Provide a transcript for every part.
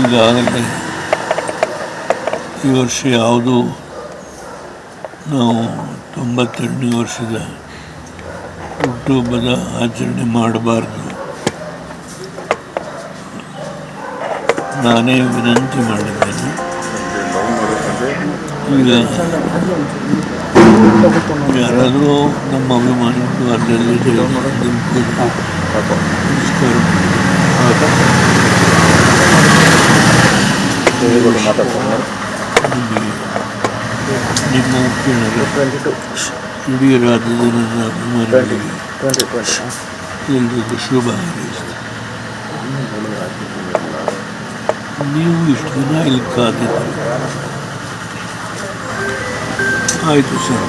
ಈಗಾಗಲೇ ಈ ವರ್ಷ ಯಾವುದು ನಾವು ತೊಂಬತ್ತೆರಡನೇ ವರ್ಷದ ಹುಟ್ಟುಹಬ್ಬದ ಆಚರಣೆ ಮಾಡಬಾರ್ದು. ನಾನೇ ವಿನಂತಿ ಮಾಡಿದ್ದೇನೆ. ಈಗ ಯಾರಾದರೂ ನಮ್ಮ ಅಭಿಮಾನಿಗಳು ಅಲ್ಲಲ್ಲಿ ನಮಸ್ಕಾರ. ನಿಮಗೆ ನಿಮ್ಮ ಮುಖ್ಯನರ ಇಡೀ ರಾಜ್ಯದ ನನ್ನ ಅಭಿಮಾನಿಗಳಿಗೆ ಎಲ್ರಿಗೂ ಶುಭ ಹಾರೈಸ್ತೇನೆ ನೀವು ಇಷ್ಟು ದಿನ ಇಲ್ಲಿ ಕಾದಿದ್ದೀರಿ ಆಯಿತು ಸರ್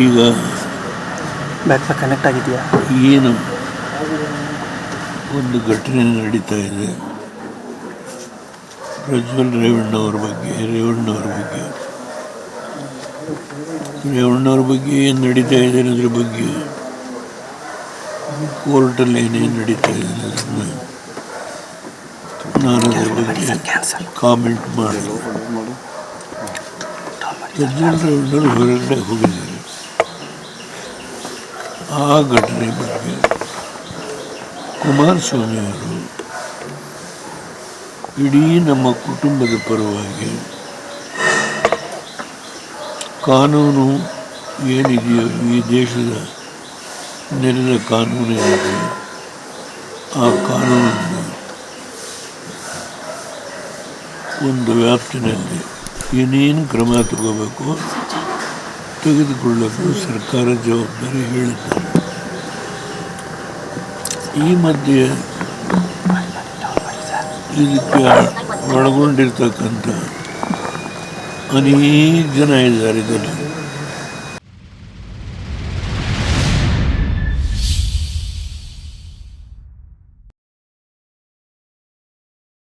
ಈಗ ಬ್ಯಾಕ್ ಕನೆಕ್ಟ್ ಆಗಿದೆಯಾ ಏನು ಒಂದು ಘಟನೆ ನಡೀತಾ ಇದೆ. ಪ್ರಜ್ವಲ್ ರೇವಣ್ಣವ್ರ ಬಗ್ಗೆ ರೇವಣ್ಣವ್ರ ಬಗ್ಗೆ. ರೇವಣ್ಣವ್ರ ಬಗ್ಗೆ ಏನು ನಡೀತಾ ಇದೆ ಅನ್ನೋದ್ರ ಬಗ್ಗೆ ಕೋರ್ಟಲ್ಲಿ ಏನೇನು ನಡೀತಾ ಇದೆ ಅನ್ನೋದನ್ನ ನಾನು ಅದ್ರ ಬಗ್ಗೆ ಕಾಮೆಂಟ್ ಮಾಡಲು ಪ್ರಜ್ವಲ್ ರೇವಣ್ಣವ್ರು ಹೊರಗಡೆ ಹೋಗಿದ್ದಾರೆ. ಆ ಘಟನೆ ಬಗ್ಗೆ ಕುಮಾರಸ್ವಾಮಿ ಅವರು ಇಡೀ ನಮ್ಮ ಕುಟುಂಬದ ಪರವಾಗಿ ಕಾನೂನು ಏನಿದೆಯೋ ಈ ದೇಶದ ನೆಲದ ಕಾನೂನು ಏನಿದೆ ಆ ಕಾನೂನನ್ನು ಒಂದು ವ್ಯಾಪ್ತಿನಲ್ಲಿ ಏನೇನು ಕ್ರಮ ತಗೋಬೇಕು ತೆಗೆದುಕೊಳ್ಳಲು ಸರ್ಕಾರ ಜವಾಬ್ದಾರಿ ಹೇಳಿದ್ದಾರೆ ಈ ಮಧ್ಯೆ ಇದಕ್ಕೆ ಒಳಗೊಂಡಿರ್ತಕ್ಕಂಥ ಅನೇಕ ಜನ ಇದ್ದಾರೆ ಇದರಲ್ಲಿ.